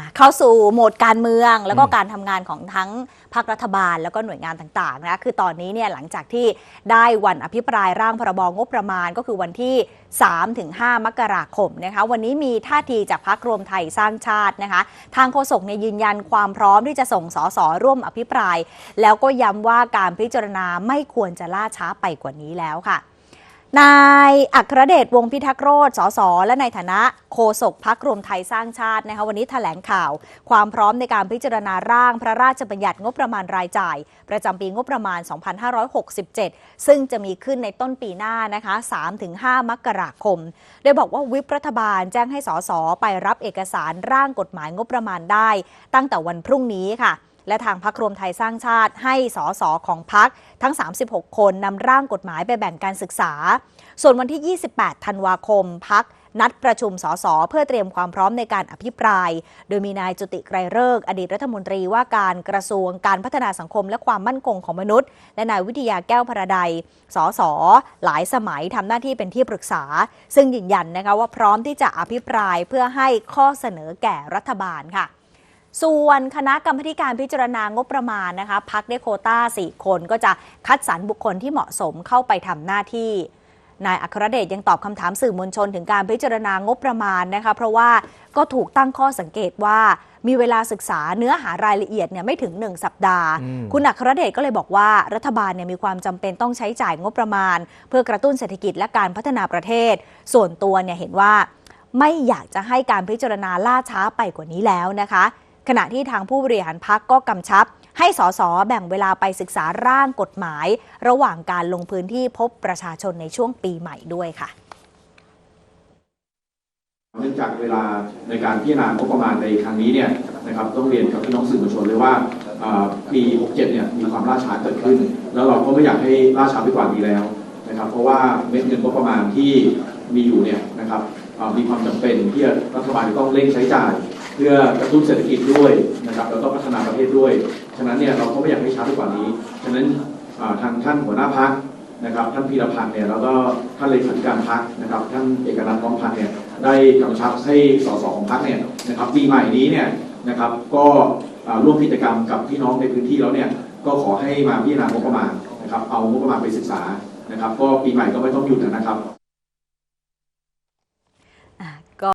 อะเข้าสู่โหมดการเมืองแล้วก็การทำงานของทั้งภาครัฐบาลแล้วก็หน่วยงานต่างๆนะคือตอนนี้เนี่ยหลังจากที่ได้วันอภิปรายร่างพรบงบประมาณก็คือวันที่ 3-5 มกราคมนะคะวันนี้มีท่าทีจากพักรวมไทยสร้างชาตินะคะทางโฆษกเนี่ยยืนยันความพร้อมที่จะส่งสสร่วมอภิปราย แล้วก็ย้ำว่าการพิจารณาไม่ควรจะล่าช้าไปกว่านี้แล้วค่ะ นายอัครเดชวงพิทักษ์โรธสสและในฐานะโฆษกพักรวมไทยสร้างชาตินะคะวันนี้แถลงข่าว ความพร้อมในการพิจารณาร่างพระราชบัญญัติงบประมาณรายจ่าย ประจำปีงบประมาณ 2567 ซึ่งจะมีขึ้นในต้นปีหน้านะคะ 3-5 มกราคม โดยบอกว่าวิปรัฐบาลแจ้งให้สสไปรับเอกสารร่างกฎหมายงบประมาณได้ ตั้งแต่วันพรุ่งนี้ค่ะ และทางพักรวมไทยสร้างชาติให้สสของพักทั้ง 36 คนนำร่างกฎหมายไปแบ่งการศึกษา ส่วนวันที่ 28 ธันวาคมพักนัดประชุมสสเพื่อเตรียมความพร้อมในการอภิปราย โดยมีนายจุติไกรเลิกอดีตรัฐมนตรีว่าการกระทรวงการพัฒนาสังคมและความมั่นคงของมนุษย์ และนายวิทยาแก้วพระใดสสหลายสมัยทำหน้าที่เป็นที่ปรึกษา ซึ่งยืนยันนะคะว่าพร้อมที่จะอภิปรายเพื่อให้ข้อเสนอแก่รัฐบาลค่ะ ส่วนคณะกรรมการพิจารณางบประมาณนะคะพักได้โควต้า 4 คนก็จะคัดสรรบุคคลที่เหมาะสมเข้าไปทำหน้าที่นายอัครเดชยังตอบคำถามสื่อมวลชนถึงการพิจารณางบประมาณนะคะ เพราะว่าก็ถูกตั้งข้อสังเกตว่ามีเวลาศึกษาเนื้อหารายละเอียดเนี่ยไม่ถึง 1 สัปดาห์อืมคุณอัครเดชก็เลยบอกว่ารัฐบาลเนี่ยมีความจำเป็นต้องใช้จ่ายงบประมาณ เพื่อกระตุ้นเศรษฐกิจและการพัฒนาประเทศ ส่วนตัวเนี่ยเห็นว่าไม่อยากจะให้การพิจารณาล่าช้าไปกว่านี้แล้วนะคะ ขณะที่ทางผู้บริหารพักก็กำชับ ให้สสแบ่งเวลาไปศึกษาร่างกฎหมาย ระหว่างการลงพื้นที่พบประชาชนในช่วงปีใหม่ด้วยค่ะเนื่องจากเวลาในการพิจารณางบประมาณในครั้งนี้เนี่ยนะครับต้องเรียนกับพี่น้องสื่อมวลชนเลยว่าปี 67 เนี่ยมีความล่าช้าเกิดขึ้น แล้วเราก็ไม่อยากให้ล่าช้าไปกว่านี้แล้วนะครับเพราะว่าเม็ดเงินงบประมาณที่มีอยู่เนี่ยนะครับมีความจำเป็นที่รัฐบาลจะต้องเร่งใช้จ่าย พื่อกระตุ้นเศรษฐกิจด้วยนะครับแล้วก็พัฒนาประเทศด้วย ฉะนั้นเนี่ยเราก็ไม่อยากให้ช้าไปกว่านี้ ฉะนั้นทางท่านหัวหน้าพักนะครับ ท่านพีรพันธ์เนี่ยแล้วก็ท่านเลขาธิการพักนะครับ ท่านเอกนันท์น้องพันธ์เนี่ยได้กำชับให้สสของพักเนี่ยนะครับปีใหม่นี้เนี่ยนะครับก็ร่วมกิจกรรมกับพี่น้องในพื้นที่แล้วเนี่ยก็ขอให้มาพิจารณางบประมาณนะครับเอางบประมาณไปศึกษานะครับ ก็ปีใหม่ก็ไม่ต้องหยุดนะครับ